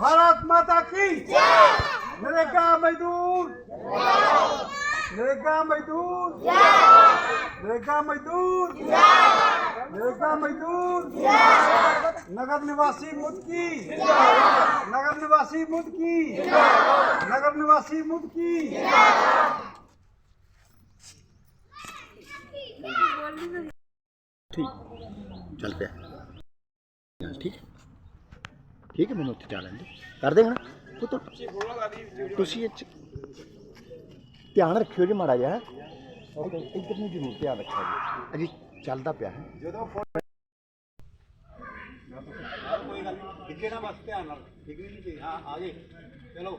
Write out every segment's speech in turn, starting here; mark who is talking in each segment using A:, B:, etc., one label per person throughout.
A: भारत माता की। मेरे का मजदूर। मेरे का मजदूर। मेरे का मजदूर। मेरे का मजदूर। नगर निवासी मुद की। नगर निवासी मुद की। नगर निवासी मुद
B: की। ठीक। चलते हैं। ठीक। है ਠੀਕ ਹੈ, ਮੈਨੂੰ ਉੱਥੇ ਜਾ ਲੈਂਦੇ ਕਰ ਦੇਗਾ ਨਾ, ਪੁੱਤ। ਤੁਸੀਂ ਇਹ ਧਿਆਨ ਰੱਖਿਓ ਜੀ ਮਾੜਾ ਜਿਹਾ। ਇੱਧਰ ਨੂੰ ਜ਼ਰੂਰ ਧਿਆਨ ਰੱਖਿਆ ਜੀ। ਅਜੀ, ਚੱਲਦਾ ਪਿਆ ਹੈ।
A: ਜਦੋਂ ਕੋਈ ਗੱਲ ਨਹੀਂ ਨਾ ਬਸ ਧਿਆਨ ਨਾਲ ਠੀਕ ਨਹੀਂ ਜੀ। ਹਾਂ ਆ ਗਏ ਚਲੋ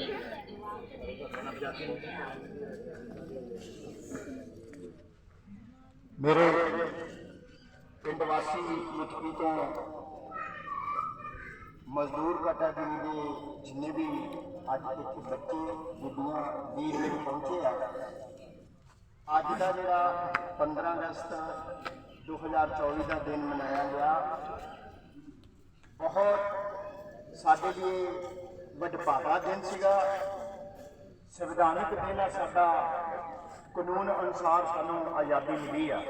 B: ਨਾ
C: ਮੇਰੇ ਪਿੰਡ ਵਾਸੀ ਮੁਤਕੀ ਤੋਂ ਮਜ਼ਦੂਰ ਕੈਟਾਗਰੀ ਦੇ ਜਿੰਨੇ ਵੀ ਅੱਜ ਇੱਥੇ ਬੱਚੇ ਬੀਬੀਆਂ ਵੀਰ ਮੇਰੇ ਪਹੁੰਚੇ ਆ ਅੱਜ ਦਾ ਜਿਹੜਾ 15 ਅਗਸਤ 2024 ਦਾ ਦਿਨ ਮਨਾਇਆ ਗਿਆ ਬਹੁਤ ਸਾਡੇ ਲਈ ਵਡਭਾਗਾ ਦਿਨ ਸੀਗਾ। ਸੰਵਿਧਾਨਕ ਦਿਨ ਆ, ਸਾਡਾ ਕਾਨੂੰਨ ਅਨੁਸਾਰ ਸਾਨੂੰ ਆਜ਼ਾਦੀ ਮਿਲੀ ਆ।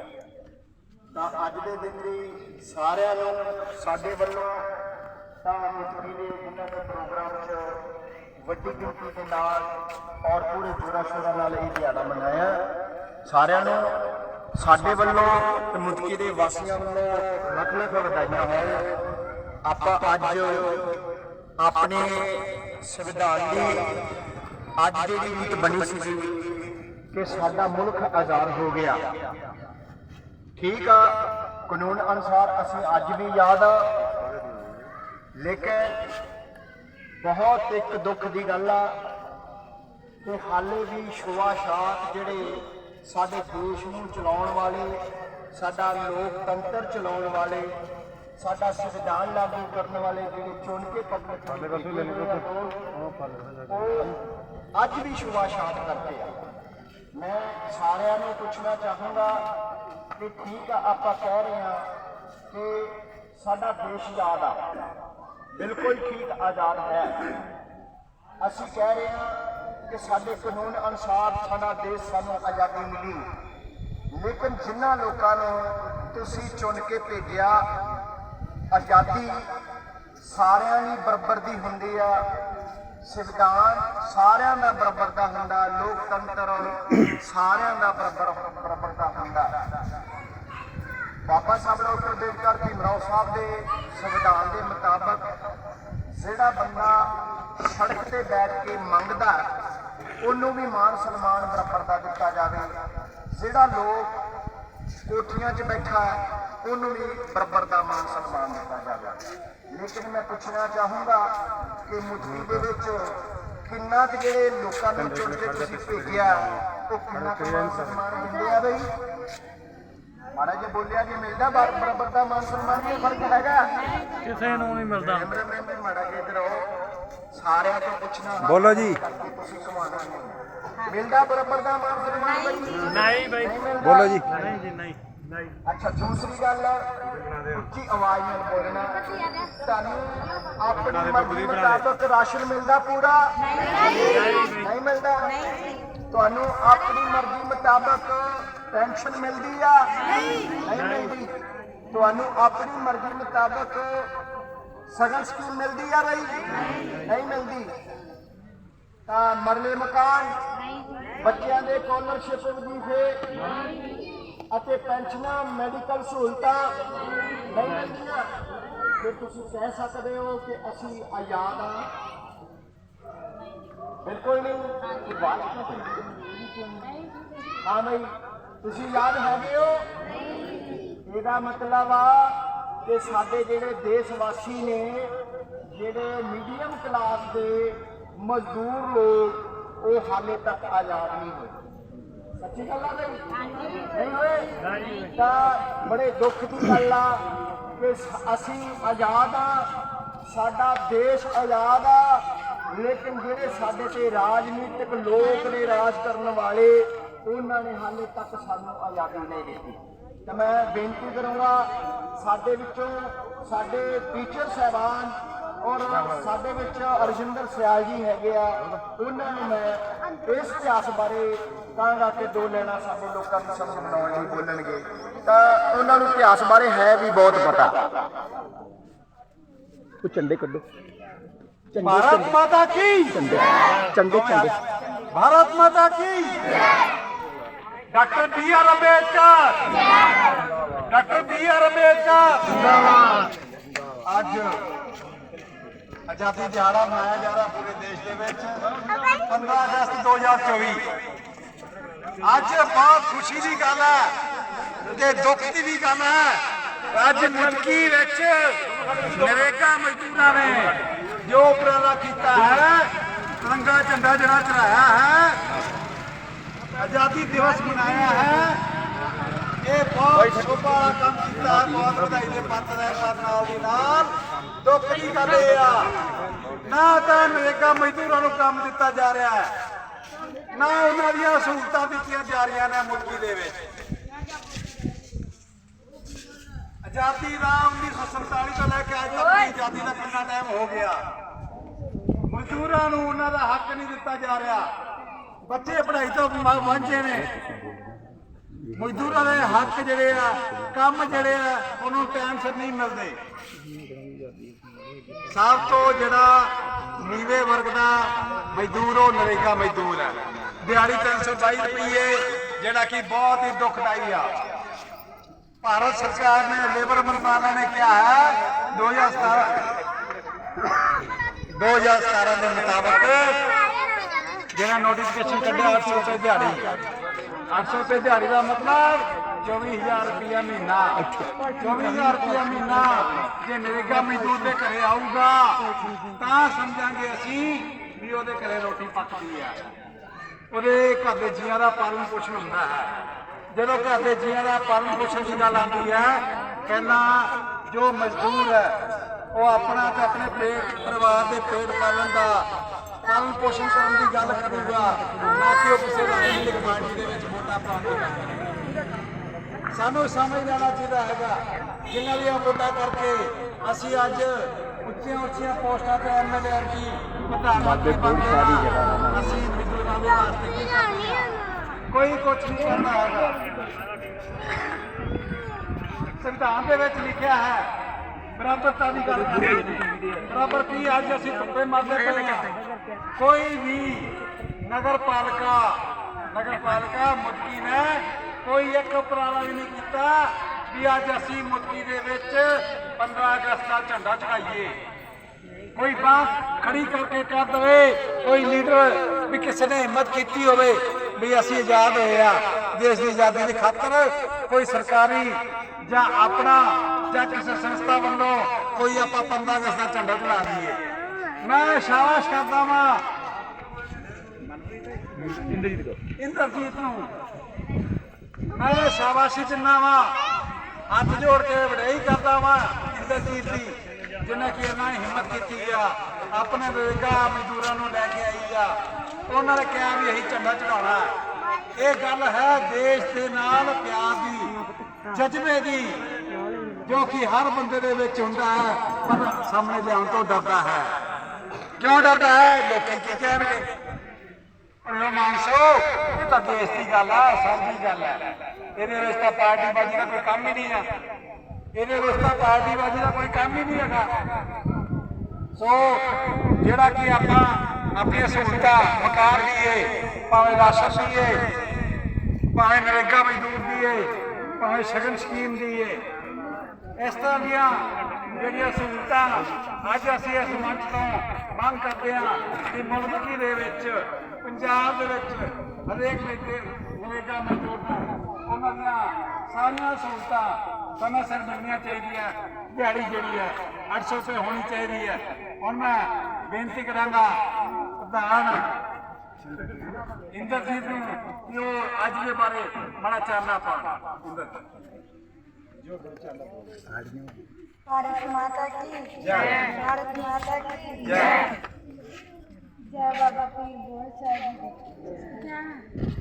C: ਤਾਂ ਅੱਜ ਦੇ ਦਿਨ ਲਈ ਸਾਰਿਆਂ ਨੂੰ, ਸਾਡੇ ਵੱਲੋਂ ਤਾਂ ਮੁਖੀ ਦੇ ਜਿਨ੍ਹਾਂ ਦੇ ਪ੍ਰੋਗਰਾਮ 'ਚ ਵੱਡੀ ਗਿਣਤੀ ਦੇ ਨਾਲ ਔਰ ਪੂਰੇ ਜੋਰਾ ਸ਼ੋਰਾ ਨਾਲ ਇਹ ਦਿਹਾੜਾ ਮਨਾਇਆ। ਸਾਰਿਆਂ ਨੂੰ, ਸਾਡੇ ਵੱਲੋਂ ਤੇ ਮੁਤਕੀ ਦੇ ਵਾਸੀਆਂ ਵੱਲੋਂ ਮਤਲਬ ਵਧਾਈਆਂ ਹੋਣ। ਆਪਾਂ ਅੱਜ ਆਪਣੇ ਸੰਵਿਧਾਨ ਦੀ ਅੱਜ ਜਿਹੜੀ ਰੀਤ ਬਣੀ ਸੀ ਕਿ ਸਾਡਾ ਮੁਲਕ ਆਜ਼ਾਦ ਹੋ ਗਿਆ। ਠੀਕ ਆ, ਕਾਨੂੰਨ ਅਨੁਸਾਰ ਅਸੀਂ ਅੱਜ ਵੀ ਯਾਦ ਆ, ਲੇਕਿਨ ਬਹੁਤ ਇੱਕ ਦੁੱਖ ਦੀ ਗੱਲ ਆ ਕਿ ਹਾਲੇ ਵੀ ਸ਼ੁਆਸ਼ਾਤ ਜਿਹੜੇ ਸਾਡੇ ਦੇਸ਼ ਨੂੰ ਚਲਾਉਣ ਵਾਲੇ, ਸਾਡਾ ਲੋਕਤੰਤਰ ਚਲਾਉਣ ਵਾਲੇ ਸਾਡਾ ਸੰਵਿਧਾਨ ਲਾਗੂ ਕਰਨ ਵਾਲੇ ਜਿਹੜੇ ਚੁਣ ਕੇ ਪਬਲਿਕ ਉਹ ਅੱਜ ਵੀ ਸ਼ੁਆਸ਼ਾਤ ਕਰਦੇ ਆ। ਮੈਂ ਸਾਰਿਆਂ ਨੂੰ ਪੁੱਛਣਾ ਚਾਹੂੰਗਾ ਕਿ ਠੀਕ ਆ ਆਪਾਂ ਕਹਿ ਰਹੇ ਹਾਂ ਕਿ ਸਾਡਾ ਦੇਸ਼ ਆਜ਼ਾਦ ਆ। ਬਿਲਕੁਲ ਠੀਕ ਆਜ਼ਾਦ ਹੈ। ਅਸੀਂ ਕਹਿ ਰਹੇ ਹਾਂ ਕਿ ਸਾਡੇ ਕਾਨੂੰਨ ਅਨੁਸਾਰ ਸਾਡਾ ਦੇਸ਼ ਸਾਨੂੰ ਆਜ਼ਾਦੀ ਮਿਲੀ। ਲੇਕਿਨ ਜਿਨ੍ਹਾਂ ਲੋਕਾਂ ਨੂੰ ਤੁਸੀਂ ਚੁਣ ਕੇ ਭੇਜਿਆ ਆਜ਼ਾਦੀ ਸਾਰਿਆਂ ਲਈ ਬਰਾਬਰ ਦੀ ਹੁੰਦੀ ਆ। ਸੰਵਿਧਾਨ ਸਾਰਿਆਂ ਦਾ ਬਰਾਬਰ ਦਾ ਹੁੰਦਾ, ਲੋਕਤੰਤਰ ਸਾਰਿਆਂ ਦਾ ਬਰਾਬਰ ਬਰਾਬਰ ਦਾ ਹੁੰਦਾ। ਬਾਬਾ ਸਾਹਿਬ ਡਾਕਟਰ ਅੰਬੇਡਕਰ ਭੀਮਰਾਓ ਸਾਹਿਬ ਦੇ ਸੰਵਿਧਾਨ ਦੇ ਮੁਤਾਬਕ ਜਿਹੜਾ ਬੰਦਾ ਸੜਕ ਤੇ ਬੈਠ ਕੇ ਮੰਗਦਾ ਉਹਨੂੰ ਵੀ ਮਾਨ ਸਨਮਾਨ ਬਰਾਬਰ ਦਾ ਦਿੱਤਾ ਜਾਵੇ। ਜਿਹੜਾ ਲੋਕ ਕੋਠੀਆਂ 'ਚ ਬੈਠਾ ਉਹਨੂੰ ਵੀ ਬਰਾਬਰ ਦਾ ਮਾਨ ਸਨਮਾਨ ਲੇਕਿਨ ਮੈਂ ਪੁੱਛਣਾ ਚਾਹੂੰਗਾ ਕਿ ਮੁੱਠੀ ਦੇ ਵਿੱਚ ਕਿੰਨਾ ਕੁ ਜਿਹੜੇ ਲੋਕਾਂ ਨੂੰ ਚੁਣ ਕੇ ਤੁਸੀਂ ਭੇਜਿਆ ਉਹ ਕਿੰਨਾ ਕੁ ਮਾਨ ਸਨਮਾਨ ਦਿੰਦੇ ਆ ਬਈ? ਮਾੜਾ ਜਿਹਾ ਬੋਲਿਆ ਜੇ ਮਿਲਦਾ ਬਰ- ਬਰਾਬਰ ਦਾ ਮਾਨ ਸਨਮਾਨ ਕੀ ਫ਼ਰਕ ਹੈਗਾ? ਕਿਸੇ ਨੂੰ ਨਹੀਂ ਮਿਲਦਾ।
D: ਕੈਮਰਾਮੈਨ ਵੀ ਮਾੜਾ ਜਿਹਾ ਇੱਧਰ ਆਓ। ਸਾਰਿਆਂ ਤੋਂ ਪੁੱਛਣਾ
C: ਬੋਲੋ ਜੀ।
D: ਤੁਸੀਂ ਕਮਾਉਣਾ ਨਹੀਂ ਮਿਲਦਾ ਬਰਾਬਰ ਦਾ ਮਾਨ ਸਨਮਾਨ ਬਈ?
C: ਨਹੀਂ ਬਈ। ਬੋਲੋ ਜੀ। ਨਹੀਂ ਜੀ ਨਹੀਂ। ਨਹੀਂ।
D: ਅੱਛਾ ਦੂਸਰੀ ਗੱਲ ਉੱਚੀ ਆਵਾਜ਼ ਨਾਲ ਬੋਲਣਾ। ਤੁਹਾਨੂੰ ਆਪਣੀ ਮਰਜ਼ੀ ਮੁਤਾਬਕ ਰਾਸ਼ਨ ਮਿਲਦਾ ਪੂਰਾ? ਨਹੀਂ। ਮਿਲਦਾ? ਤੁਹਾਨੂੰ ਆਪਣੀ ਮਰਜ਼ੀ ਮੁਤਾਬਕ ਪੈਨਸ਼ਨ ਮਿਲਦੀ ਆ? ਨਹੀਂ। ਮਿਲਦੀ। ਤੁਹਾਨੂੰ ਆਪਣੀ ਮਰਜ਼ੀ ਮੁਤਾਬਕ ਸਗਨ ਸਕੀਮ ਮਿਲਦੀ ਆ ਬਈ? ਨਹੀਂ। ਮਿਲਦੀ। ਤਾਂ ਮਰਲੇ ਮਕਾਨ। ਬੱਚਿਆਂ ਦੇ ਸਕਾਲਰਸ਼ਿਪ ਵਜ਼ੀਫੇ ਅਤੇ ਪੈਨਸ਼ਨਾਂ, ਮੈਡੀਕਲ ਸਹੂਲਤਾਂ ਨਹੀਂ ਮਿਲਦੀਆਂ। ਫਿਰ ਤੁਸੀਂ ਕਹਿ ਸਕਦੇ ਹੋ ਕਿ ਅਸੀਂ ਆਜ਼ਾਦ ਹਾਂ। ਬਿਲਕੁਲ ਨਹੀਂ ਹਾਂ ਬਈ, ਤੁਸੀਂ ਯਾਦ ਹੈਗੇ ਹੋ? ਇਹਦਾ ਮਤਲਬ ਆ ਕਿ ਸਾਡੇ ਜਿਹੜੇ ਦੇਸ਼ ਵਾਸੀ ਨੇ, ਜਿਹੜੇ ਮੀਡੀਅਮ ਕਲਾਸ ਦੇ ਮਜ਼ਦੂਰ ਲੋਕ, ਉਹ ਹਾਲੇ ਤੱਕ ਆਜ਼ਾਦ ਨਹੀਂ ਹੋਏ। ਸੱਚੀ ਗੱਲ ਆ ਬਈ ਨਹੀਂ ਹੋਏ ਤਾਂ ਬੜੇ ਦੁੱਖ ਦੀ ਗੱਲ ਆ ਕਿ ਅਸੀਂ ਆਜ਼ਾਦ ਆ, ਸਾਡਾ ਦੇਸ਼ ਆਜ਼ਾਦ ਆ, ਲੇਕਿਨ ਜਿਹੜੇ ਸਾਡੇ ਤੇ ਰਾਜਨੀਤਿਕ ਲੋਕ ਨੇ ਰਾਜ ਕਰਨ ਵਾਲੇ, ਉਹਨਾਂ ਨੇ ਹਾਲੇ ਤੱਕ ਸਾਨੂੰ ਆਜ਼ਾਦੀ ਨਹੀਂ ਦਿੱਤੀ। ਤਾਂ ਮੈਂ ਬੇਨਤੀ ਕਰੂੰਗਾ, ਸਾਡੇ ਵਿੱਚੋਂ ਸਾਡੇ ਟੀਚਰ ਸਹਿਬਾਨ ਔਰ ਸਾਡੇ ਵਿੱਚ ਅਰਜਿੰਦਰ ਸਿਆਲ ਜੀ ਹੈਗੇ ਆ, ਉਹਨਾਂ ਨੂੰ ਮੈਂ ਇਸ ਇਤਿਹਾਸ ਬਾਰੇ ਤਾਂ ਕਰਕੇ ਦੋ ਲੈਣਾ ਸਾਡੇ ਲੋਕਾਂ ਨੂੰ ਸਮਝ ਬਣਾਉਣ ਲਈ ਬੋਲਣਗੇ। ਤਾਂ ਉਹਨਾਂ ਨੂੰ ਇਤਿਹਾਸ ਬਾਰੇ ਹੈ ਵੀ ਬਹੁਤ ਪਤਾ।
E: ਉਹ ਝੰਡੇ ਕੱਢੋ।
C: ਭਾਰਤ ਮਾਤਾ ਕੀ?
E: ਝੰਡੇ। ਝੰਡੇ ਝੰਡੇ।
C: ਭਾਰਤ ਮਾਤਾ ਕੀ? Doctor B R Ambedkar doctor B R Ambedkar
D: ਅੱਜ ਆਜ਼ਾਦੀ ਦਿਹਾੜਾ ਮਨਾਇਆ ਜਾ ਰਿਹਾ ਪੂਰੇ ਦੇਸ਼ ਦੇ ਵਿੱਚ। 15 ਅਗਸਤ 2024 ਅੱਜ ਬਹੁਤ ਖੁਸ਼ੀ ਦੀ ਗੱਲ ਹੈ ਤੇ ਦੁੱਖ ਦੀ ਵੀ ਗੱਲ ਹੈ। ਅੱਜ ਮੁਲਕੀ ਵਿੱਚ ਨਰੇਗਾ ਮਜ਼ਦੂਰਾਂ ਨੇ ਜੋ ਉਪਰਾਲਾ ਕੀਤਾ ਹੈ ਤਿਰੰਗਾ ਝੰਡਾ ਜਿਹੜਾ ਚੜਾਇਆ ਹੈ ਆਜ਼ਾਦੀ ਦਿਵਸ ਮਨਾਇਆ ਹੈ। ਇਹ ਬਹੁਤ ਸ਼ੋਭਾ ਵਾਲਾ ਕੰਮ ਕੀਤਾ ਹੈ, ਬਹੁਤ ਵਧਾਈ ਦੇ ਪਾਤਰ ਹੈ ਨਾਲ ਦੀ ਨਾਲ। ਦੁੱਖ ਦੀ ਗੱਲ ਇਹ ਆ ਨਾ ਤਾਂ ਨਰੇਗਾ ਮਜ਼ਦੂਰਾਂ ਨੂੰ ਕੰਮ ਦਿੱਤਾ ਜਾ ਰਿਹਾ ਹੈ ਨਾ ਉਹਨਾਂ ਦੀਆਂ ਸਹੂਲਤਾਂ ਦਿੱਤੀਆਂ ਜਾ ਰਹੀਆਂ ਨੇ ਮੁਲਕੀ ਦੇ ਵਿੱਚ। ਆਜ਼ਾਦੀ ਦਾ 1947 ਤੋਂ ਲੈ ਕੇ ਅੱਜ ਤੱਕ ਦੀ ਆਜ਼ਾਦੀ ਦਾ ਕਿੰਨਾ ਟਾਈਮ ਹੋ ਗਿਆ। ਮਜ਼ਦੂਰਾਂ ਨੂੰ ਉਹਨਾਂ ਦਾ ਹੱਕ ਨਹੀਂ ਦਿੱਤਾ ਜਾ ਰਿਹਾ। ਬੱਚੇ ਪੜ੍ਹਾਈ ਤੋਂ ਵਾਂਝੇ ਨੇ। ਮਜ਼ਦੂਰਾਂ ਦੇ ਹੱਕ ਜਿਹੜੇ ਆ, ਕੰਮ ਜਿਹੜੇ ਆ, ਉਹਨੂੰ ਟਾਈਮ ਸਿਰ ਨਹੀਂ ਮਿਲਦੇ। ਸਭ ਤੋਂ ਜਿਹੜਾ ਨੀਵੇਂ ਵਰਗ ਦਾ ਮਜ਼ਦੂਰ, ਉਹ ਨਰੇਗਾ ਮਜ਼ਦੂਰ ਹੈ। ਦਿਹਾੜੀ 322 ਰੁਪਏ ਜਿਹੜਾ ਕਿ ਬਹੁਤ ਹੀ ਦੁਖਦਾਈ ਆ। ਭਾਰਤ ਸਰਕਾਰ ਨੇ ਲੇਬਰ ਮੰਤਰਾਲਾ ਨੇ ਕਿਹਾ ਹੈ 2017 2017 ਦੇ ਮੁਤਾਬਕ ਜਿਹੜਾ ਨੋਟੀਫਿਕੇਸ਼ਨ ਕੱਢਿਆ 800 ਰੁਪਏ ਦਿਹਾੜੀ। 800 ਰੁਪਏ ਦਿਹਾੜੀ ਦਾ ਮਤਲਬ 24000 ਰੁਪਇਆ ਮਹੀਨਾ। 24000 ਰੁਪਇਆ ਮਹੀਨਾ ਜੇ ਨਰੇਗਾ ਮਜ਼ਦੂਰ ਦੇ ਘਰੇ ਆਊਗਾ, ਤਾਂ ਸਮਝਾਂਗੇ ਅਸੀਂ ਵੀ ਉਹਦੇ ਘਰੇ ਰੋਟੀ ਪੱਕਦੀ ਆ ਉਹਦੇ ਘਰ ਦੇ ਜੀਆਂ ਦਾ ਪਾਲਣ ਪੋਸ਼ਣ ਹੁੰਦਾ ਹੈ। ਜਦੋਂ ਘਰ ਦੇ ਜੀਆਂ ਦਾ ਪਾਲਣ ਪੋਸ਼ਣ ਦੀ ਗੱਲ ਆਉਂਦੀ ਹੈ, ਪਹਿਲਾਂ ਜੋ ਮਜ਼ਦੂਰ ਹੈ, ਉਹ ਆਪਣਾ ਤੇ ਆਪਣੇ ਪੇਟ, ਪਰਿਵਾਰ ਦੇ ਪੇਟ ਪਾਲਣ ਦਾ ਪਾਲਣ ਪੋਸ਼ਣ ਕਰਨ ਦੀ ਗੱਲ ਕਰੂਗਾ, ਨਾ ਕਿ ਉਹ ਕਿਸੇ ਰਾਜਨੀਤਿਕ ਪਾਰਟੀ ਦੇ ਵਿੱਚ ਵੋਟਾਂ ਪਾਉਣ ਦੀ ਗੱਲ ਸਾਨੂੰ ਸਮਝ ਲੈਣਾ ਚਾਹੀਦਾ ਹੈਗਾ, ਜਿਨ੍ਹਾਂ ਦੀਆਂ ਵੋਟਾਂ ਕਰਕੇ ਅਸੀਂ ਅੱਜ ਉੱਚੀਆਂ ਉੱਚੀਆਂ ਪੋਸਟਾਂ ਤੇ ਐਮਐਲਏ ਐਮਪੀ ਪ੍ਰਧਾਨ ਮੰਤਰੀ ਬਣ ਗਏ ਅਸੀਂ ਮਜ਼ਦੂਰਾਂ ਵਾਸਤੇ ਕੀ ਕਰਦੇ ਕੋਈ ਕੁਝ ਨਹੀਂ ਕਰਦਾ ਹੈਗਾ। ਸੰਵਿਧਾਨ ਦੇ ਵਿੱਚ ਲਿਖਿਆ ਹੈ, ਬਰਾਬਰਤਾ ਦੀ ਗੱਲ ਕਰਦੇ ਨੇ ਅੱਜ ਅਸੀਂ ਧੁੱਪੇ ਮਰਦੇ ਪਏ ਹਾਂ। ਕੋਈ ਵੀ ਨਗਰ ਪਾਲਿਕਾ ਨਗਰ ਪਾਲਿਕਾ ਮੁੱਕੀ ਨੇ ਕੋਈ ਇੱਕ ਉਪਰਾਲਾ ਵੀ ਨਹੀਂ ਕੀਤਾ ਵੀ ਅੱਜ ਅਸੀਂ ਮੁੱਕੀ ਦੇ ਵਿੱਚ 15 ਅਗਸਤ ਦਾ ਝੰਡਾ ਚੜਾਈਏ ਕੋਈ ਬਾਤ ਖੜੀ ਕਰਕੇ ਕਰ ਦਵੇ, ਕੋਈ ਲੀਡਰ ਵੀ ਕਿਸੇ ਨੇ ਹਿੰਮਤ ਕੀਤੀ ਹੋਵੇ ਵੀ ਅਸੀਂ ਆਜ਼ਾਦ ਹੋਏ ਆ, ਦੇਸ਼ ਦੀ ਆਜ਼ਾਦੀ ਦੀ ਖਾਤਰ ਕੋਈ ਸਰਕਾਰੀ ਜਾਂ ਆਪਣਾ ਜਾਂ ਕਿਸੇ ਸੰਸਥਾ ਵੱਲੋਂ ਕੋਈ ਆਪਾਂ 15 ਅਗਸਤ ਦਾ ਝੰਡਾ ਚੜਾ ਦਈਏ। ਮੈਂ ਸ਼ਾਬਾਸ਼ ਕਰਦਾ ਵਾਂ। ਇੰਦਰਜੀਤ ਨੂੰ। ਮੈਂ ਸ਼ਾਬਾਸ਼ੀ ਦਿੰਦਾ ਵਾਂ। ਹੱਥ ਜੋੜ ਕੇ ਵਡਿਆਈ ਕਰਦਾ ਵਾਂ ਇੰਦਰਜੀਤ ਦੀ।
B: ਜਿਨ੍ਹਾਂ ਕਿ ਇਹਨਾਂ ਨੇ ਹਿੰਮਤ ਕੀਤੀ ਆ, ਆਪਣੇ ਨਰੇਗਾ ਮਜ਼ਦੂਰਾਂ ਨੂੰ ਲੈ ਕੇ ਆਈ ਆ, ਉਹਨਾਂ ਨੇ ਕਿਹਾ ਵੀ ਅਸੀਂ ਝੰਡਾ ਚੜਾਉਣਾ ਇਹ ਗੱਲ ਹੈ ਦੇਸ਼ ਦੇ ਨਾਲ ਪਿਆਰ ਦੀ, ਜਜ਼ਬੇ ਦੀ, ਜੋ ਕਿ ਹਰ ਬੰਦੇ ਦੇ ਵਿੱਚ ਹੁੰਦਾ ਹੈ, ਪਰ ਸਾਹਮਣੇ ਲਿਆਉਣ ਤੋਂ ਡਰਦਾ ਹੈ। ਕਿਉਂ ਡਰਦਾ ਹੈ? ਲੋਕੀ ਕੀ ਕਹਿਣਗੇ? ਉਹ ਮਾਨਸੋ, ਇਹ ਤਾਂ ਦੇਸ਼ ਦੀ ਗੱਲ ਆ ਸਾਡੀ ਗੱਲ ਹੈ। ਇਹਦੇ ਵਿੱਚ ਤਾਂ ਪਾਰਟੀ ਬਾਜੀ ਦਾ ਕੋਈ ਕੰਮ ਹੀ ਨਹੀਂ ਆ ਇਹਦੇ ਵਿੱਚ ਤਾਂ ਪਾਰਟੀਬਾਜ਼ੀ ਦਾ ਕੋਈ ਕੰਮ ਹੀ ਨਹੀਂ ਹੈਗਾ। ਸੋ ਜਿਹੜਾ ਕਿ ਆਪਾਂ ਆਪਣੀਆਂ ਸਹੂਲਤਾਂ ਮਕਾਨ ਦੀਏ ਭਾਵੇਂ ਰਾਸ਼ਨ ਦੀਏ ਭਾਵੇਂ ਨਰੇਗਾ ਮਜ਼ਦੂਰ ਦੀਏ ਭਾਵੇਂ ਸ਼ਗਨ ਸਕੀਮ ਦੀਏ ਇਸ ਤਰ੍ਹਾਂ ਦੀਆਂ ਜਿਹੜੀਆਂ ਸਹੂਲਤਾਂ ਅੱਜ ਅਸੀਂ ਇਸ ਮੰਚ ਤੋਂ ਮੰਗ ਕਰਦੇ ਹਾਂ ਕਿ ਮੁਲਕੀ ਦੇ ਵਿੱਚ, ਪੰਜਾਬ ਦੇ ਵਿੱਚ ਹਰੇਕ ਵਿਅਕਤੀ ਨਰੇਗਾ ਮਜ਼ਦੂਰ ਨੂੰ ਉਹਨਾਂ ਦੀਆਂ ਸਾਰੀਆਂ ਸਹੂਲਤਾਂ ਸਮੇਂ ਸਿਰ ਮਿਲਣੀਆਂ ਚਾਹੀਦੀਆਂ ਦਿਹਾੜੀ ਜਿਹੜੀ ਹੈ 800 ਰੁਪਏ ਹੋਣੀ ਚਾਹੀਦੀ ਹੈ। ਹੁਣ ਮੈਂ ਬੇਨਤੀ ਕਰਾਂਗਾ ਪ੍ਰਧਾਨ ਇੰਦਰਜੀਤ ਨੂੰ ਕਿ ਉਹ ਅੱਜ ਦੇ ਬਾਰੇ ਬੜਾ ਚਾਨਣਾ ਪਾਉਣ ਇੰਦਰ
F: ਜੋ ਚਾਨਣਾ ਪਾਉਣ ਭਾਰਤ ਮਾਤਾ ਕੀ ਜੈ। ਭਾਰਤ ਮਾਤਾ ਕੀ ਜੈ। ਜੈ। ਬਾਬਾ ਪੀਰ ਬੋਲ ਸਾਹਿਬ ਜੈ।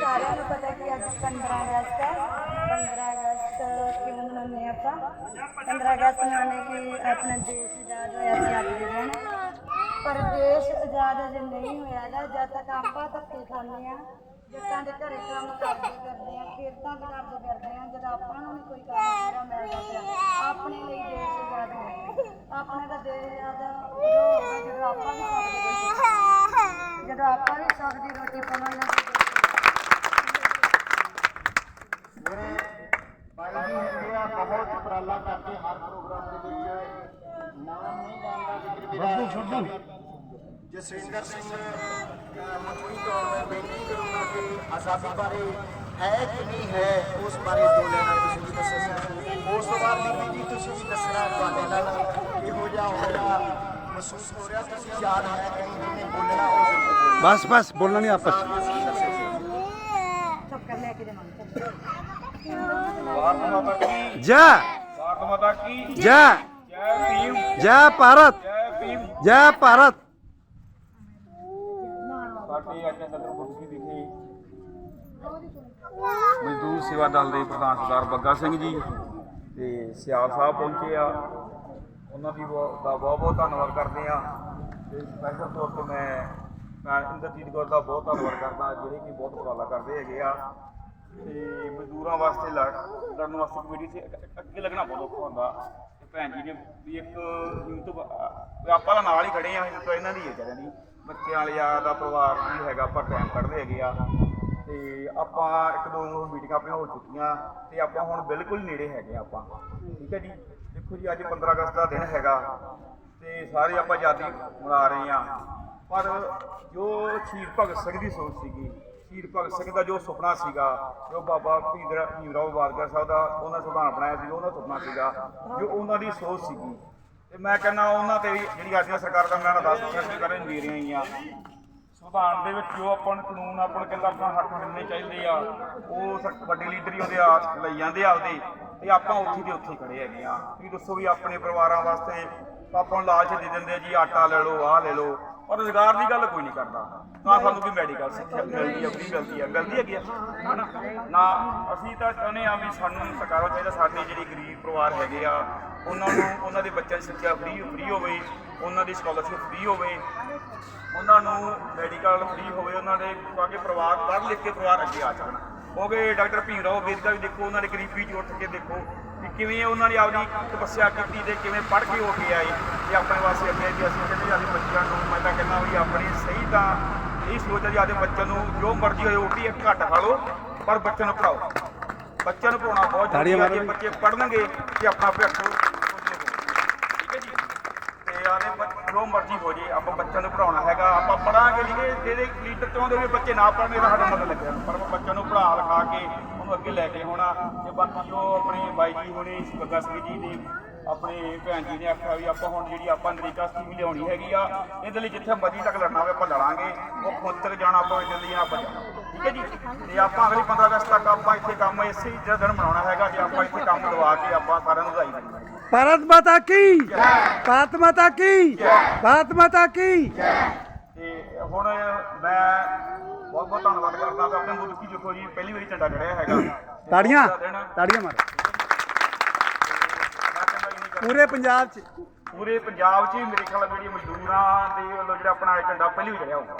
F: ਸਾਰਿਆਂ ਨੂੰ ਪਤਾ ਕਿ ਅੱਜ 15 ਅਗਸਤ ਹੈ। 15 ਅਗਸਤ ਕਿਉਂ ਮਨਾਉਂਦੇ ਆਪਾਂ? 15 ਅਗਸਤ ਮਨਾਉਂਦੇ ਕਿ ਆਪਣਾ ਦੇਸ਼ ਆਜ਼ਾਦ ਹੋਇਆ ਸੀ ਅੱਜ ਦੇ ਦਿਨ। ਪਰ ਦੇਸ਼ ਆਜ਼ਾਦ ਅਜੇ ਨਹੀਂ ਹੋਇਆ ਗਾ ਜਦ ਤੱਕ ਆਪਾਂ ਧੱਕੇ ਖਾਂਦੇ ਆ ਜੱਟਾਂ ਦੇ ਘਰੇ ਕੰਮ ਕਰਦੇ ਕਰਦੇ ਆ ਖੇਤਾਂ 'ਚ ਕਰਦੇ ਕਰਦੇ ਆ ਜਦ ਆਪਾਂ ਨੂੰ ਨਹੀਂ ਕੋਈ ਕੰਮ ਮਿਲਦਾ ਆਪਣੇ ਲਈ ਦੇਸ਼ ਆਜ਼ਾਦ ਹੋਇਆ। ਆਪਣੇ ਦਾ ਦੇਸ਼ ਆਜ਼ਾਦ ਜਦੋਂ ਆਪਾਂ ਵੀ ਸਕਦੇ ਜਦੋਂ ਆਪਾਂ ਵੀ ਸੁੱਖ ਰੋਟੀ ਪਾਉਣ ਲੱਗੇ
C: ਮੇਰੇ ਬਾਈ ਜੀ ਹੈਗੇ ਆ ਬਹੁਤ ਉਪਰਾਲਾ ਕਰਦੇ ਹਰ ਪ੍ਰੋਗਰਾਮ ਦੇ ਵਿੱਚ ਨਾਮ ਨਹੀਂ ਜਾਣਦਾ ਜ਼ਿਕਰ ਵੀ ਜਸਵਿੰਦਰ ਸਿੰਘ ਮੁਖੀ ਤੌਰ ਮੈਂ ਬੇਨਤੀ ਕਰੂੰਗਾ ਕਿ ਆਜ਼ਾਦੀ ਬਾਰੇ ਹੈ ਕਿ ਨਹੀਂ ਹੈ ਉਸ ਬਾਰੇ ਦੋ ਲੈਣਾ ਤੁਸੀਂ ਵੀ ਦੱਸੋ ਉਸ ਤੋਂ ਬਾਅਦ ਬੀਬੀ ਜੀ ਤੁਸੀਂ ਵੀ ਦੱਸਣਾ ਤੁਹਾਡੇ ਨਾਲ ਇਹੋ ਜਿਹਾ ਹੋਇਆ ਮਹਿਸੂਸ ਹੋ ਰਿਹਾ ਤੁਸੀਂ ਯਾਦ ਹੈ ਕਿ ਨਹੀਂ ਜਿਹਨੇ ਬੋਲਣਾ ਉਹ ਜ਼ਰੂਰ ਬੋਲਣਾ
G: ਬਸ ਬਸ ਬੋਲਣਾ ਨਹੀਂ ਆਪਸ
F: ਸਭ ਕਰ ਲੈ ਕੇ ਦੇਵਾਂਗੇ
B: ਭਾਰਤ ਮਾਤਾ ਕੀ
G: ਜੈ।
B: ਭਾਰਤ ਮਾਤਾ ਕੀ?
G: ਜੈ।
B: ਜੈ ਭੀਮ।
G: ਜੈ ਭਾਰਤ।
B: ਜੈ ਭੀਮ।
G: ਜੈ ਭਾਰਤ।
B: ਸਾਡੇ ਅੱਜ ਨਗਰ ਮੁਖੀ ਵਿਖੇ ਮਜ਼ਦੂਰ ਸੇਵਾ ਦਲ ਦੇ ਪ੍ਰਧਾਨ ਸਰਦਾਰ ਬੱਗਾ ਸਿੰਘ ਜੀ ਤੇ ਸਿਆਲ ਸਾਹਿਬ ਪਹੁੰਚੇ ਆ। ਉਹਨਾਂ ਦੀ ਬਹੁਤ- ਦਾ ਬਹੁਤ ਬਹੁਤ ਧੰਨਵਾਦ ਕਰਦੇ ਆ। ਤੇ ਸਪੈਸ਼ਲ ਤੌਰ ਤੇ ਮੈਂ ਮੈਂ ਇੰਦਰਜੀਤ ਕੌਰ ਦਾ ਬਹੁਤ ਧੰਨਵਾਦ ਕਰਦਾ ਜਿਹੜੇ ਕਿ ਬਹੁਤ ਉਪਰਾਲਾ ਕਰਦੇ ਹੈਗੇ ਆ। ਤੇ ਮਜ਼ਦੂਰਾਂ ਵਾਸਤੇ ਲੜ, ਲੜਨ ਵਾਸਤੇ ਕਮੇਟੀ ਸੇ ਅੱਗੇ ਲੱਗਣਾ ਬਹੁਤ ਔਖਾ ਹੁੰਦਾ। ਤੇ ਭੈਣ ਜੀ ਨੇ ਵੀ ਇੱਕ ਹਿੰਮਤ ਬ- ਆਪਾਂ ਤਾਂ ਨਾਲ ਹੀ ਖੜੇ ਆ ਤਾਂ ਇਹਨਾਂ ਦੀ ਹੈ ਕਹਿੰਦੇ ਦੀ। ਬੱਚਿਆਂ ਵਾਲਿਆਂ ਦਾ ਪਰਿਵਾਰ ਵੀ ਹੈਗਾ, ਆਪਾਂ ਟਾਈਮ ਕੱਢਦੇ ਹੈਗੇ ਆ। ਤੇ ਆਪਾਂ ਇੱਕ ਦੋ ਮੀਟਿੰਗਾਂ ਆਪਣੀਆਂ ਹੋ ਚੁੱਕੀਆਂ, ਤੇ ਆਪਾਂ ਹੁਣ ਬਿਲਕੁਲ ਨੇੜੇ ਹੈਗੇ ਆ ਆਪਾਂ। ਠੀਕ ਹੈ ਜੀ? ਦੇਖੋ ਜੀ, ਅੱਜ 15 ਅਗਸਤ ਦਾ ਦਿਨ ਹੈਗਾ, ਤੇ ਸਾਰੇ ਆਪਾਂ ਆਜ਼ਾਦੀ ਮਨਾ ਰਹੇ ਆ। ਪਰ ਜੋ ਸ਼ਹੀਦ ਭਗਤ ਸਿੰਘ ਦੀ ਸੋਚ ਸੀਗੀ ਸ਼ਹੀਦ ਭਗਤ ਸਿੰਘ ਦਾ ਜੋ ਸੁਪਨਾ ਸੀਗਾ, ਜੋ ਬਾਬਾ ਭੀਮਰਾ ਭੀਮਰਾਓ ਬਾਦਗਰ ਸਾਹਿਬ ਦਾ ਉਹਨਾਂ ਸੰਵਿਧਾਨ ਬਣਾਇਆ ਸੀ ਉਹਨਾਂ ਦਾ ਸੁਪਨਾ ਸੀਗਾ, ਜੋ ਉਹਨਾਂ ਦੀ ਸੋਚ ਸੀਗੀ। ਤੇ ਮੈਂ ਕਹਿੰਦਾ ਉਹਨਾਂ ਤੇ ਵੀ ਜਿਹੜੀ ਅੱਜ ਦੀਆਂ ਸਰਕਾਰ ਦਾ ਮੈਂ 10% ਸਰਕਾਰਾਂ ਦੇ ਰਹੀਆਂ ਆ ਸੰਵਿਧਾਨ ਦੇ ਵਿੱਚ ਜੋ ਆਪਾਂ ਨੂੰ ਕਾਨੂੰਨ, ਆਪਾਂ ਨੂੰ ਕਹਿੰਦਾ ਆਪਣਾ ਹੱਕ ਮਿਲਣੇ ਚਾਹੀਦੇ ਆ, ਉਹ ਸਰ- ਵੱਡੇ ਲੀਡਰ ਹੀ ਉਹਦੇ ਆ ਲਈ ਜਾਂਦੇ ਆਪਦੇ, ਤੇ ਆਪਾਂ ਉੱਥੇ ਦੇ ਉੱਥੇ ਖੜੇ ਹੈਗੇ ਆ। ਤੁਸੀਂ ਦੱਸੋ ਵੀ ਆਪਣੇ ਪਰਿਵਾਰਾਂ ਵਾਸਤੇ ਆਪਾਂ ਨੂੰ ਲਾਲਚ ਦੇ ਦਿੰਦੇ ਆ ਜੀ, ਆਟਾ ਲੈ ਲਓ, ਆਹ ਲੈ ਲਓ। ਪਰ ਰੁਜ਼ਗਾਰ ਦੀ ਗੱਲ ਕੋਈ ਨਹੀਂ ਕਰਦਾ ਨਾ ਸਾਨੂੰ ਕੋਈ ਮੈਡੀਕਲ ਸਿੱਖਿਆ ਮਿਲਦੀ ਆ ਫਰੀ ਮਿਲਦੀ ਆ ਮਿਲਦੀ ਹੈਗੀ ਆ। ਹਨਾ ਨਾ ਅਸੀਂ ਤਾਂ ਚਾਹੁੰਦੇ ਆ ਵੀ ਸਾਨੂੰ ਸਰਕਾਰਾਂ ਚਾਹੀਦਾ ਸਾਡੇ ਜਿਹੜੇ ਗਰੀਬ ਪਰਿਵਾਰ ਹੈਗੇ ਆ ਉਹਨਾਂ ਨੂੰ ਉਹਨਾਂ ਦੇ ਬੱਚਿਆਂ ਦੀ ਸਿੱਖਿਆ ਫਰੀ ਫਰੀ ਹੋਵੇ ਉਹਨਾਂ ਦੀ ਸਕਾਲਰਸ਼ਿਪ ਫਰੀ ਹੋਵੇ ਉਹਨਾਂ ਨੂੰ ਮੈਡੀਕਲ ਫ੍ਰੀ ਹੋਵੇ ਉਹਨਾਂ ਦੇ ਤਾਂ ਕਿ ਪਰਿਵਾਰ ਪੜ੍ਹ ਲਿਖ ਕੇ ਪਰਿਵਾਰ ਅੱਗੇ ਆ ਸਕਣ ਕਿਉਂਕਿ ਡਾਕਟਰ ਭੀਮਰਾਓ ਅੰਬੇਦਕਰ ਵੀ ਦੇਖੋ ਉਹਨਾਂ ਨੇ ਗਰੀਬੀ 'ਚ ਉੱਠ ਕੇ ਦੇਖੋ ਵੀ ਕਿਵੇਂ ਉਹਨਾਂ ਨੇ ਆਪਣੀ ਤਪੱਸਿਆ ਕੀਤੀ ਤੇ ਕਿਵੇਂ ਪੜ੍ਹ ਕੇ ਹੋ ਕੇ ਆਏ। ਤੇ ਆਪਣੇ ਵਾਸਤੇ ਅੱਗੇ ਵੀ ਅਸੀਂ ਕਹਿੰਦੇ ਆਪਣੇ ਬੱਚਿਆਂ ਨੂੰ ਮੈਂ ਤਾਂ ਕਹਿੰਦਾ ਵੀ ਆਪਣੀ ਸਹੀ ਤਾਂ ਇਹ ਸੋਚ ਹੈ ਜੀ ਆਪਣੇ ਬੱਚਿਆਂ ਨੂੰ ਜੋ ਮਰਜ਼ੀ ਹੋਏ ਰੋਟੀ ਇੱਕ ਘੱਟ ਖਾ ਲਓ ਪਰ ਬੱਚਿਆਂ ਨੂੰ ਪੜਾਓ ਬੱਚਿਆਂ ਨੂੰ ਪੜਾਉਣਾ ਬਹੁਤ ਜ਼ਰੂਰੀ ਹੈ ਜੇ। ਬੱਚੇ ਪੜ੍ਹਨਗੇ ਤੇ ਆਪਣਾ ਭਵਿੱਖ ਠੀਕ ਹੈ ਜੀ ਤੇ ਆਨੇ ਜੋ ਮਰਜ਼ੀ ਹੋ ਜੇ, ਆਪਾਂ ਬੱਚਿਆਂ ਨੂੰ ਪੜਾਉਣਾ ਹੈਗਾ, ਆਪਾਂ ਪੜਾਂਗੇ ਜਿਹੜੇ ਜਿਹੜੇ ਲੀਡਰ ਚਾਹੁੰਦੇ ਵੀ ਬੱਚੇ ਨਾ ਪੜ੍ਹਨ, ਇਹਦਾ ਸਾਡਾ ਮਤਲਬ ਲੱਗਿਆ ਪਰ ਆਪਾਂ ਬੱਚਿਆਂ ਨੂੰ ਪੜ੍ਹਾ ਲਿਖਾ ਕੇ ਉਹਨੂੰ ਅੱਗੇ ਲੈ ਕੇ ਹੋਣਾ ਤੇ ਬਾਕੀ ਜੋ ਆਪਣੇ ਬਾਈ ਜੀ ਹੋਣੀ, ਬੱਗਾ ਸਿੰਘ ਜੀ ਨੇ, ਆਪਣੇ ਭੈਣ ਜੀ ਨੇ ਆਖਿਆ ਵੀ ਆਪਾਂ ਹੁਣ ਜਿਹੜੀ ਆਪਾਂ ਨਰੀਕਾ ਸਕੀਮ ਲਿਆਉਣੀ ਹੈਗੀ ਆ, ਇਹਦੇ ਲਈ ਜਿੱਥੇ ਮਰਜ਼ੀ ਤੱਕ ਲੜਨਾ ਹੋਵੇ, ਆਪਾਂ ਲੜਾਂਗੇ। ਉਹ ਖੁਦ ਤੱਕ ਜਾਣਾ ਆਪਾਂ, ਇਹਦੇ ਲਈ ਆਪਾਂ ਜਾਣਾ। ਠੀਕ ਹੈ ਜੀ? ਤੇ ਆਪਾਂ ਅਗਲੀ 15 ਅਗਸਤ ਤੱਕ ਆਪਾਂ ਇੱਥੇ ਕੰਮ ਇਸੇ ਹੀ ਦਿਨ ਮਨਾਉਣਾ ਹੈਗਾ, ਜੇ ਆਪਾਂ ਇੱਥੇ ਕੰਮ ਦਵਾ ਕੇ ਆਪਾਂ ਸਾਰਿਆਂ ਨੂੰ ਵਧਾਈ ਦੇਣੀ ਭਾਰਤ
H: ਮਾਤਾ ਕੀ? ਜੈ ਭਾਰਤ ਮਾਤਾ ਕੀ? ਜੈ ਭਾਰਤ ਮਾਤਾ ਕੀ?
B: ਜੈ ਤੇ ਹੁਣ ਮੈਂ ਬਹੁਤ ਬਹੁਤ ਧੰਨਵਾਦ ਕਰਦਾ ਆਪਣੇ ਮੁਲਕੀ ਜਖੋ ਜੀ ਪਹਿਲੀ ਵਾਰੀ ਝੰਡਾ ਚੜਿਆ ਹੈਗਾ।
H: ਤਾੜੀਆਂ? ਤਾੜੀਆਂ ਮਾਰ। ਪੂਰੇ ਪੰਜਾਬ 'ਚ।
B: ਪੂਰੇ ਪੰਜਾਬ 'ਚ ਮੇਰੇ ਖਿਆਲ ਮੇਰੀ ਮਜ਼ਦੂਰਾਂ ਦੇ ਵੱਲੋਂ ਜਿਹੜਾ ਆਪਣਾ ਝੰਡਾ ਪਹਿਲੀ ਵਾਰੀ ਚੜਿਆ ਹੋਊਗਾ।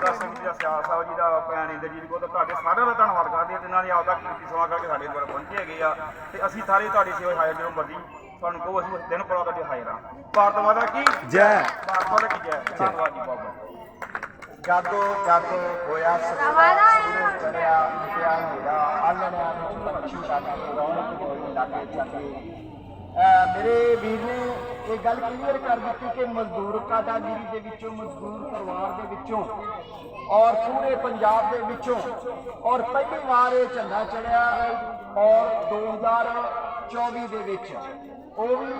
B: ਬੱਗਾ ਸਿੰਘ ਜੀ ਦਾ ਸਿਆਲ ਸਾਹਿਬ ਜੀ ਦਾ ਭੈਣ ਇੰਦਰਜੀਤ ਕੋ ਤੁਹਾਡੇ ਸਾਰਿਆਂ ਦਾ ਧੰਨਵਾਦ ਕਰਦੇ ਹਾਂ ਜਿਨ੍ਹਾਂ ਨੇ ਆਪਦਾ ਕੀਮਤੀ ਸਮਾਂ ਕਰਕੇ ਸਾਡੇ ਦੁਆਰਾ ਪਹੁੰਚੇ ਹੈਗੇ ਆ। ਤੇ ਅਸੀਂ ਸਾਰੇ ਤੁਹਾਡੀ ਸੇਵਾ ਹਾਜ਼ਰ ਜਦੋਂ ਮਰਜ਼ੀ ਤੁਹਾਨੂੰ ਕਹੋ ਅਸੀਂ ਦਿਨ ਪੜਾ ਕੇ ਹਾਜ਼ਰ ਹਾਂ। ਭਾਰਤ ਮਾਤਾ ਕੀ?
H: ਜੈ।
B: ਭਾਰਤ ਮਾਤਾ ਕੀ ਜੈ? ਧੰਨਵਾਦ ਜੀ ਬਾਬਾ
C: ਜਾਗੋ ਜਾਗੋ ਹੋਇਆ ਸੂਰਜ ਚੜਿਆ ਮਿਟਿਆ ਹਨੇਰਾ ਆਲਣਿਆਂ ਵਿੱਚ ਪੰਛੀ ਸਾਡਾ ਰੌਣਕ ਹੋਈ ਲਾਗੇ ਅਹ ਮੇਰੇ ਵੀਰ ਨੇ ਇਹ ਗੱਲ ਕਲੀਅਰ ਕਰ ਦਿੱਤੀ ਕਿ ਮਜ਼ਦੂਰ ਕਾਦਾਗਿਰੀ ਦੇ ਵਿੱਚੋਂ ਮਜ਼ਦੂਰ ਪਰਿਵਾਰ ਦੇ ਵਿੱਚੋਂ ਔਰ ਪੂਰੇ ਪੰਜਾਬ ਦੇ ਵਿੱਚੋਂ ਔਰ ਪਹਿਲੀ ਵਾਰ ਇਹ ਝੰਡਾ ਚੜਿਆ ਔਰ 2024 ਦੇ ਵਿੱਚ ਉਹ ਵੀ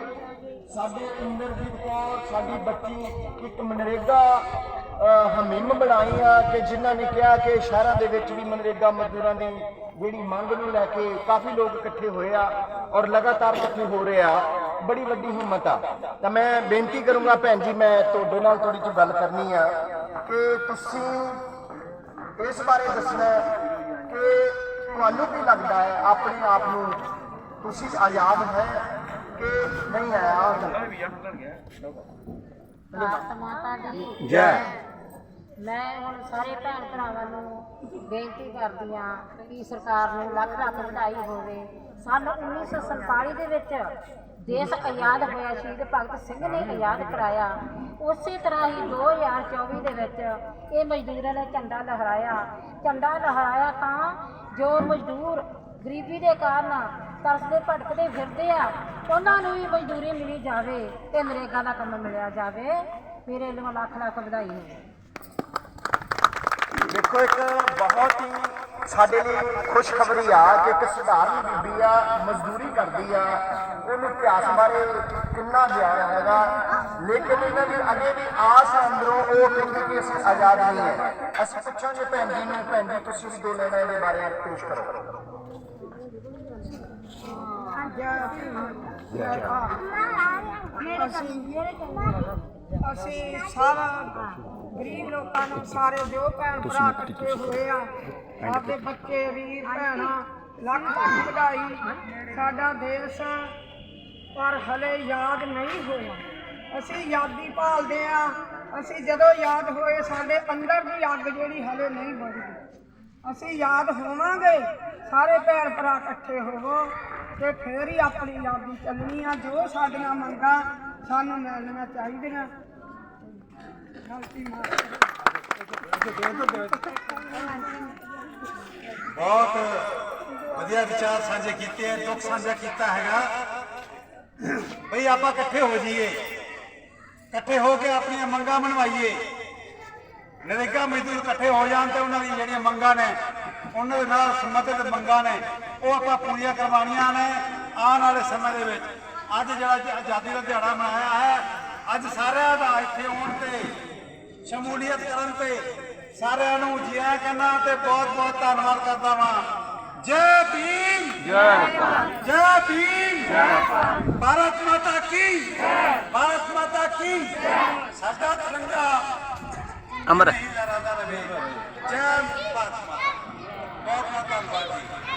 C: ਸਾਡੇ ਇੰਦਰਜੀਤ ਕੌਰ ਸਾਡੀ ਬੱਚੀ ਇੱਕ ਮਨਰੇਗਾ ਅਹ, ਬਣਾਈ ਆ ਕਿ ਜਿਨ੍ਹਾਂ ਨੇ ਕਿਹਾ ਕਿ ਸ਼ਹਿਰਾਂ ਦੇ ਵਿੱਚ ਵੀ ਮਨਰੇਗਾ ਮਜ਼ਦੂਰਾਂ ਦੀ ਜਿਹੜੀ ਮੰਗ ਨੂੰ ਲੈ ਕੇ ਕਾਫੀ ਲੋਕ ਇਕੱਠੇ ਹੋਏ ਆ ਔਰ ਲਗਾਤਾਰ ਇਕੱਠੇ ਹੋ ਰਹੇ ਆ ਬੜੀ ਵੱਡੀ ਹਿੰਮਤ ਆ। ਤਾਂ ਮੈਂ ਬੇਨਤੀ ਕਰੂੰਗਾ ਭੈਣ ਜੀ ਮੈਂ ਤੁਹਾਡੇ ਨਾਲ ਥੋੜੀ ਜਿਹੀ ਗੱਲ ਕਰਨੀ ਆ ਕਿ ਤੁਸੀਂ ਇਸ ਬਾਰੇ ਦੱਸਣਾ ਕਿ ਤੁਹਾਨੂੰ ਕੀ ਲੱਗਦਾ ਹੈ ਆਪਣੇ ਆਪ ਨੂੰ ਤੁਸੀਂ ਆਜ਼ਾਦ ਹੈ ਕਿ ਨਹੀਂ ਹੈ ਆਹ ਗੱਲ
B: ਵੀ ਯਾਰ ਲੜ ਗਿਆ।
I: ਭਾਰਤ ਮਾਤਾ ਦੀ
H: ਜੈ।
I: ਮੈਂ ਹੁਣ ਸਾਰੇ ਭੈਣ ਭਰਾਵਾਂ ਨੂੰ ਬੇਨਤੀ ਕਰਦੀ ਹਾਂ ਕਿ ਸਰਕਾਰ ਨੂੰ ਲੱਖ ਲੱਖ ਵਧਾਈ ਹੋਵੇ। ਸਨ 1947 ਦੇ ਵਿੱਚ ਦੇਸ਼ ਆਜ਼ਾਦ ਹੋਇਆ, ਸ਼ਹੀਦ ਭਗਤ ਸਿੰਘ ਨੇ ਆਜ਼ਾਦ ਕਰਾਇਆ। ਉਸੇ ਤਰ੍ਹਾਂ ਹੀ 2024 ਦੇ ਵਿੱਚ ਇਹ ਮਜ਼ਦੂਰਾਂ ਨੇ ਝੰਡਾ ਲਹਿਰਾਇਆ। ਝੰਡਾ ਲਹਿਰਾਇਆ ਤਾਂ ਜੋ ਮਜ਼ਦੂਰ ਗਰੀਬੀ ਦੇ ਕਾਰਨ ਤਰਸਦੇ, ਭਟਕਦੇ ਫਿਰਦੇ ਆ, ਉਹਨਾਂ ਨੂੰ ਵੀ ਮਜ਼ਦੂਰੀ ਮਿਲੀ ਜਾਵੇ ਤੇ ਨਰੇਗਾ ਦਾ ਕੰਮ ਮਿਲਿਆ ਜਾਵੇ। ਮੇਰੇ ਵੱਲੋਂ ਲੱਖ ਲੱਖ ਵਧਾਈ ਹੋਵੇ।
C: ਦੇਖੋ ਇੱਕ ਬਹੁਤ ਹੀ ਸਾਡੇ ਲਈ ਖੁਸ਼ਖਬਰੀ ਆ ਕਿ ਇੱਕ ਸਧਾਰਨ ਬੀਬੀ ਆ, ਮਜ਼ਦੂਰੀ ਕਰਦੀ ਆ। ਉਹਨੂੰ ਇਤਿਹਾਸ ਬਾਰੇ ਕਿੰਨਾ ਗਿਆਨ ਹੈਗਾ, ਲੇਕਿਨ ਇਹਨਾਂ ਦੀ ਅਜੇ ਵੀ ਆਸ ਹੈ ਅੰਦਰੋਂ ਉਹ ਕਹਿੰਦੀ ਕਿ ਅਸੀਂ ਆਜ਼ਾਦ ਨਹੀਂ ਹੈ। ਅਸੀਂ ਪੁੱਛਾਂਗੇ ਭੈਣ ਜੀ ਨੂੰ, ਭੈਣ ਜੀ, ਤੁਸੀਂ ਵੀ ਦੋ ਲੈਣਾ ਇਹਦੇ ਬਾਰੇ ਪੇਸ਼ ਕਰੋ।
J: ਅਸੀਂ ਸਾਰਾ ਗਰੀਬ ਲੋਕਾਂ ਨੂੰ ਸਾਰੇ ਜੋ ਭੈਣ ਭਰਾ ਇਕੱਠੇ ਹੋਏ ਆ। ਆਪਦੇ ਬੱਚੇ ਵੀਰ ਭੈਣਾਂ ਲੱਖ ਲੱਖ ਵਧਾਈ। ਸਾਡਾ ਦੇਸ਼ ਪਰ ਹਲੇ ਯਾਦ ਨਹੀਂ ਹੋਇਆ। ਅਸੀਂ ਯਾਦੀ ਭਾਲਦੇ ਆ। ਅਸੀਂ ਜਦੋਂ ਯਾਦ ਹੋਏ ਸਾਡੇ ਅੰਦਰ ਦੀ ਅੱਗ ਜਿਹੜੀ ਹਲੇ ਨਹੀਂ ਬੁਝਦੀ ਅਸੀਂ ਯਾਦ ਹੋਵਾਂਗੇ ਸਾਰੇ ਭੈਣ ਭਰਾ ਇਕੱਠੇ ਹੋਵੋ ਤੇ ਫੇਰ ਹੀ ਆਪਣੀ ਯਾਦੀ ਚੱਲਣੀ ਆ। ਜੋ ਸਾਡੀਆਂ ਮੰਗਾਂ ਸਾਨੂੰ ਮਿਲਣੀਆਂ ਚਾਹੀਦੀਆਂ।
D: ਬਹੁਤ ਵਧੀਆ ਵਿਚਾਰ ਸਾਂਝੇ ਕੀਤੇ ਆ, ਦੁੱਖ ਸਾਂਝਾ ਕੀਤਾ ਹੈਗਾ। ਬਈ ਆਪਾਂ ਇਕੱਠੇ ਹੋ ਜਾਈਏ। ਇਕੱਠੇ ਹੋ ਕੇ ਆਪਣੀਆਂ ਮੰਗਾਂ ਮਨਵਾਈਏ। ਨਰੇਗਾ ਮਜ਼ਦੂਰ ਇਕੱਠੇ ਹੋ ਜਾਣ ਤੇ ਉਹਨਾਂ ਦੀਆਂ ਜਿਹੜੀਆਂ ਮੰਗਾਂ ਨੇ, ਉਹਨਾਂ ਦੇ ਨਾਲ ਸੰਬੰਧਿਤ ਮੰਗਾਂ ਨੇ, ਉਹ ਆਪਾਂ ਪੂਰੀਆਂ ਕਰਵਾਉਣੀਆਂ ਨੇ ਆਉਣ ਵਾਲੇ ਸਮੇਂ ਦੇ ਵਿੱਚ। ਅੱਜ ਜਿਹੜਾ ਆਜ਼ਾਦੀ ਦਾ ਦਿਹਾੜਾ ਮਨਾਇਆ ਹੈ ਅੱਜ ਸਾਰਿਆਂ ਦਾ ਇੱਥੇ ਆਉਣ ਤੇ ਸ਼ਮੂਲੀਅਤ ਕਰਨ ਤੇ ਸਾਰਿਆਂ ਨੂੰ ਜੀ ਆਇਆਂ ਕਹਿੰਦਾ ਤੇ ਬਹੁਤ ਬਹੁਤ ਧੰਨਵਾਦ ਕਰਦਾ ਵਾਂ। ਜੈ ਭੀਮ! ਜੈ ਜੈ ਭੀਮ! ਭਾਰਤ ਮਾਤਾ ਕੀ? ਭਾਰਤ ਮਾਤਾ ਕੀ? ਸਾਡਾ ਤਿਰੰਗਾ
G: ਅਮਰ।
D: ਜੈ ਭਾਰਤ ਮਾਤਾ। ਬਹੁਤ ਬਹੁਤ ਧੰਨਵਾਦ ਜੀ।